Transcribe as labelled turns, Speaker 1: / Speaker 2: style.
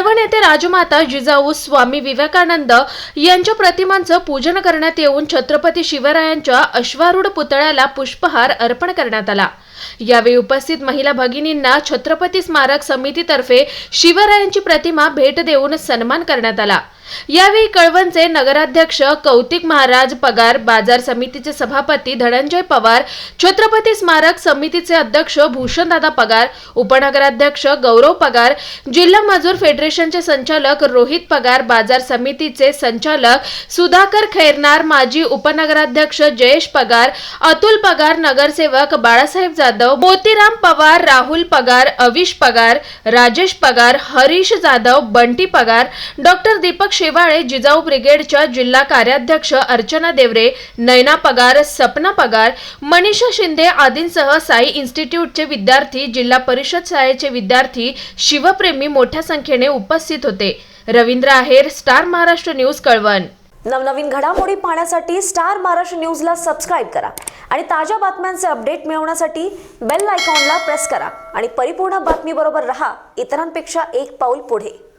Speaker 1: कळवण येथे राजमाता जिजाऊ स्वामी विवेकानंद यांच्या प्रतिमांचं पूजन करण्यात येऊन छत्रपती शिवरायांच्या अश्वारूढ पुतळ्याला पुष्पहार अर्पण करण्यात आला. यावेळी उपस्थित महिला भगिनींना छत्रपती स्मारक समितीतर्फे शिवरायांची प्रतिमा भेट देऊन सन्मान करण्यात आला. यावेळी कळवणचे नगराध्यक्ष कौतिक महाराज पगार बाजार समितीचे सभापती धनंजय पवार छत्रपती स्मारक समितीचे अध्यक्ष भूषणदादा पगार उपनगराध्यक्ष गौरव पगार जिल्हा मजूर फेडरेशनचे संचालक रोहित पगार बाजार समितीचे संचालक सुधाकर खैरनार माजी उपनगराध्यक्ष जयेश पगार अतुल पगार नगरसेवक बाळासाहेब जाधव मोतीराम पवार राहुल पगार अविश पगार राजेश पगार हरीश जाधव बंटी पगार डॉक्टर दीपक शेवाळे जिजाऊ ब्रिगेडच्या जिल्हा कार्याध्यक्ष अर्चना देवरे नैना पगार सपना पगार मनीषा शिंदे आदींसह साई इन्स्टिट्यूटचे विद्यार्थी जिल्हा परिषद शाळेचे विद्यार्थी शिवप्रेमी मोठ्या संख्येने उपस्थित होते. Ravindra Aher star Maharashtra news Kalwan.
Speaker 2: नवनवीन घडामोडी पाहण्यासाठी स्टार महाराष्ट्र न्यूजला सबस्क्राईब करा आणि ताज्या बातम्यांचे अपडेट मिळवण्यासाठी बेल आयकॉनला प्रेस करा आणि परिपूर्ण बातमीबरोबर रहा. इतरांपेक्षा एक पाऊल पुढे.